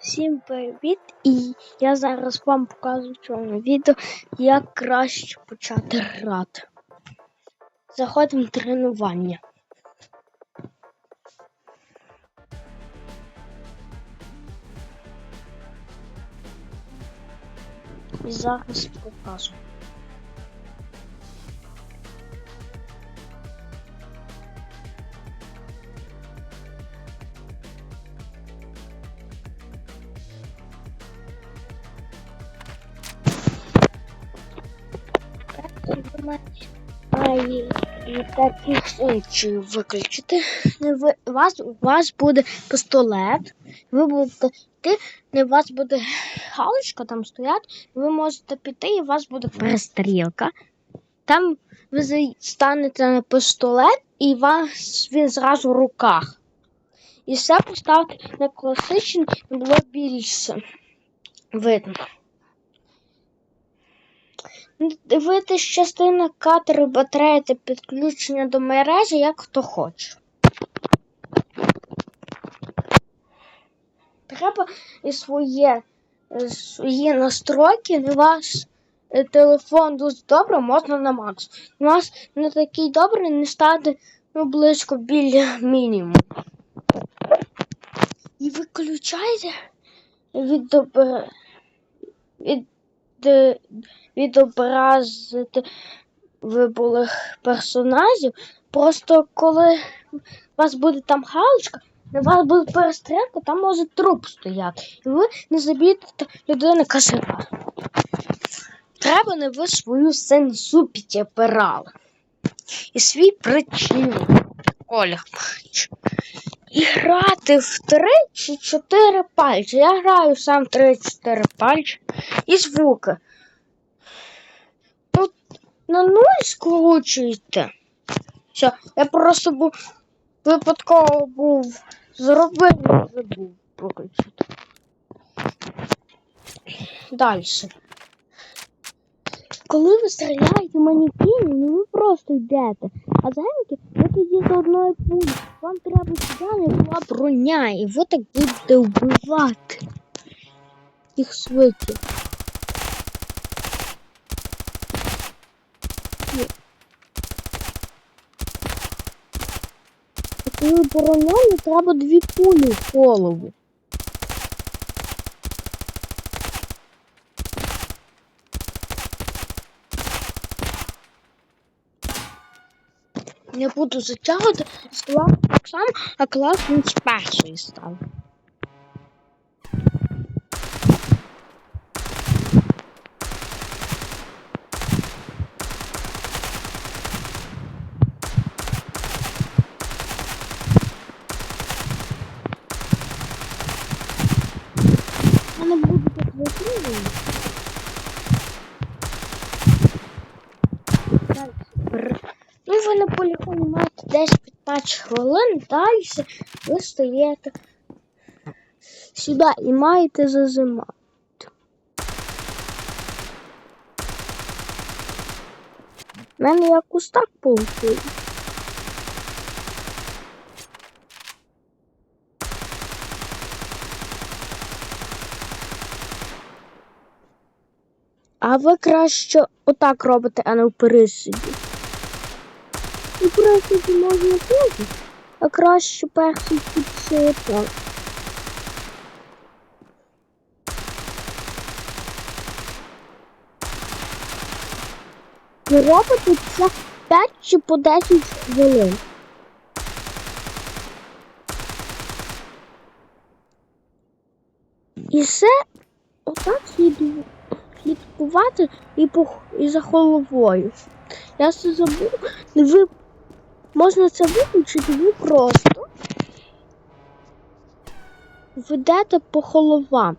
Всім привіт! І я зараз вам покажу в цьому відео, як краще почати грати. Заходимо в тренування. І зараз покажу. Має такі функції виключити. Ви- У вас, у вас буде пістолет, ви будете йти, у вас буде галочка там стояти, ви можете піти, і у вас буде перестрілка. Там ви станете на пістолет, і вас він зразу в руках. І все поставити на класичний, було більше видно. Дивитись частина катеру батареї та підключення до мережі, як хто хоче. Треба і своє, е, свої настройки, не ваш е, телефон дуже добре, можна на макс. У вас не такий добрий, не стати ну, близько біля мінімуму. І виключайте від, від відобразити вибулих персонажів. Просто коли у вас буде там галочка, на вас буде перестрілка, там може труп стояти. І ви не заб'єте людину, яка. Треба не ви свою сенсу підібрали. І свій причин. Оля. І грати в три чи чотири пальці. Я граю сам три-чотири пальці і звуки. Тут на нуль скручуйте. Все, я просто був випадково був зробив і забув виключити. Далі. Коли ви стріляєте манікіни, ну ви просто йдете. А зайняті ви тоді з одної пулі. Вам треба сюди не була броня, і ви так будете вбивати їх швидше. Коли броню, треба дві пулі в голову. Не буду затягувати, склад так само, а клас він з першої став. Так витримувати. Ну, ви на полігоні маєте десь 15 хвилин, далі ви стаєте сюди і маєте зазимати. У мене якось так вийшло. А ви краще отак робите, а не в пересиді. І пересиді можна теж, а краще перший підсипати. Ви робите це 5 чи по 10 хвилин. І все отак слідкувати і, по, і за головою. Я це забув. Ви можна це виключити, ви просто ведете по головам.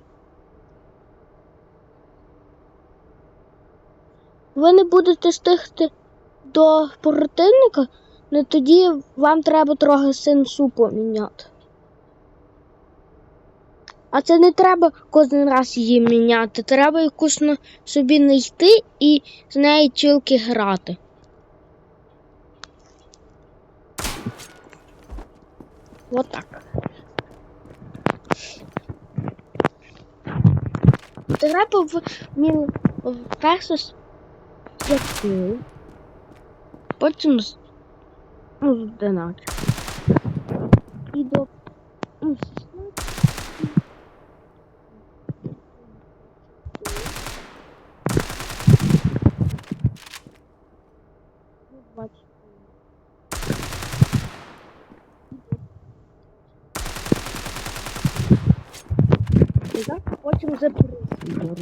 Ви не будете стигти до противника, але тоді вам треба трохи сенсу поміняти. А це не треба кожен раз її міняти. Треба якусь на собі знайти і з нею тільки грати. Вот так. Треба в мін версус п'яти. Потім з одиначку. І до ну, потім записуємо.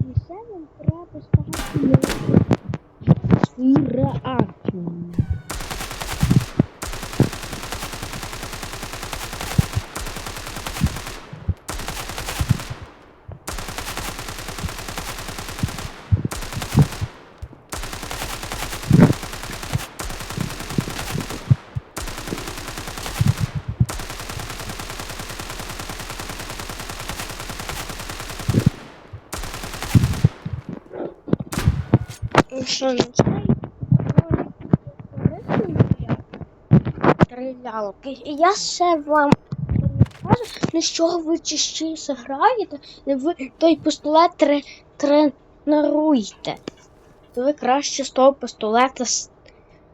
І все нам треба ставити на реакцію. Ну що, на стрілялки. І я ще вам кажу, на що ви частіше граєте, ви той пістолет тре, То Ви краще з того пістолета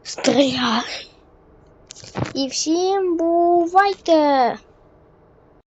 стріляєте. І всім бувайте!